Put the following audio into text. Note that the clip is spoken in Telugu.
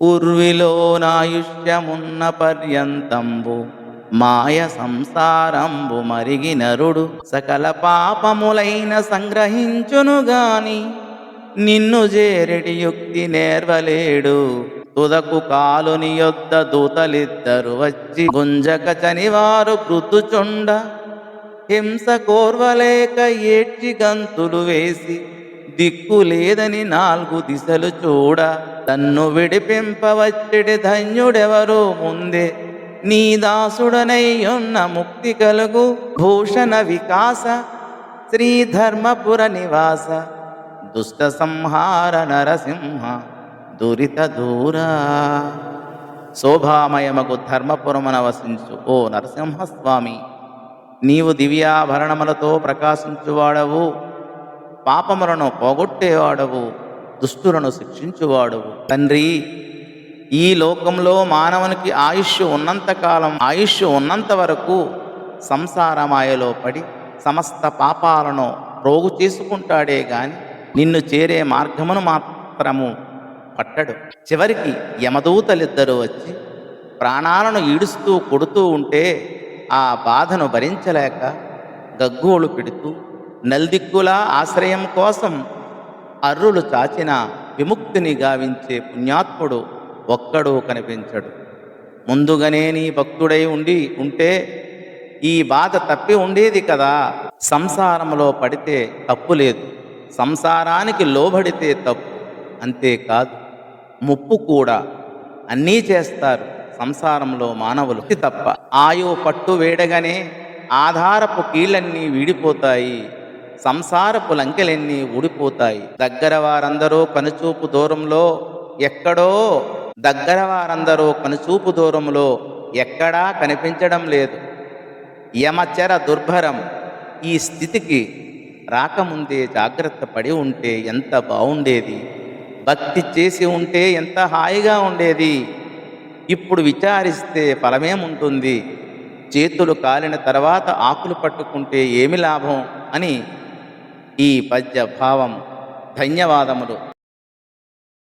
ఉర్విలోనాయుష్యమున్న పర్యంతంబు మాయ సంసారంబు మరిగి నరుడు సకల పాపములైన సంగ్రహించును గాని నిన్ను చేరెడి యుక్తి నేర్వలేడు. తుదకు కాలుని యొద్ద దూతలిద్దరు వచ్చి గుంజక చనివారు కృతుచుండ హింస కోర్వలేక ఏడ్చి గంతులు వేసి దిక్కు లేదని నాలుగు దిశలు చూడ. తన్ను విడిపింపవచ్చడి ధన్యుడెవరో ముందే. నీ దాసుడనయ్యున్న ముక్తి కలుగు భూషణ వికాస శ్రీధర్మపుర నివాస. దుష్ట సంహార నరసింహ దురిత దూరా. శోభామయమగు ధర్మపురమున వసించు ఓ నరసింహస్వామి. నీవు దివ్యాభరణములతో ప్రకాశించువాడవు. పాపములను పోగొట్టేవాడవు దుష్టులను శిక్షించువాడవు. తండ్రి ఈ లోకంలో మానవునికి ఆయుష్ ఉన్నంతకాలం ఆయుష్ ఉన్నంత వరకు సంసారమాయలో పడి సమస్త పాపాలను రోగు చేసుకుంటాడే గాని నిన్ను చేరే మార్గమును మాత్రము పట్టడు. చివరికి యమదూతలిద్దరూ వచ్చి ప్రాణాలను ఈడుస్తూ కొడుతూ ఉంటే ఆ బాధను భరించలేక గగ్గోలు పెడుతూ నల్దిక్కుల ఆశ్రయం కోసం అర్రులు చాచిన విముక్తిని గావించే పుణ్యాత్ముడు ఒక్కడూ కనిపించడు. ముందుగానే నీ భక్తుడై ఉండి ఉంటే ఈ బాధ తప్పి ఉండేది కదా. సంసారంలో పడితే తప్పు లేదు. సంసారానికి లోబడితే తప్పు. అంతేకాదు ముప్పు కూడా. అన్నీ చేస్తారు. సంసారంలో మానవులు తప్ప. ఆయు పట్టు వేడగానే ఆధారపు కీళ్ళన్నీ వీడిపోతాయి. సంసారపు లంకెలన్నీ ఊడిపోతాయి. దగ్గర వారందరూ కనుచూపు దూరంలో ఎక్కడో దగ్గర వారందరూ కనుచూపు దూరంలో ఎక్కడా కనిపించడం లేదు. యమచర దుర్భరం ఈ స్థితికి రాకముందే జాగ్రత్త పడి ఉంటే ఎంత బాగుండేది భక్తి చేసి ఉంటే ఎంత హాయిగా ఉండేది? ఇప్పుడు విచారిస్తే ఫలమేముంటుంది? చేతులు కాలిన తర్వాత ఆకులు పట్టుకుంటే ఏమి లాభం? అని ఈ పద్య భావం ధన్యవాదములు.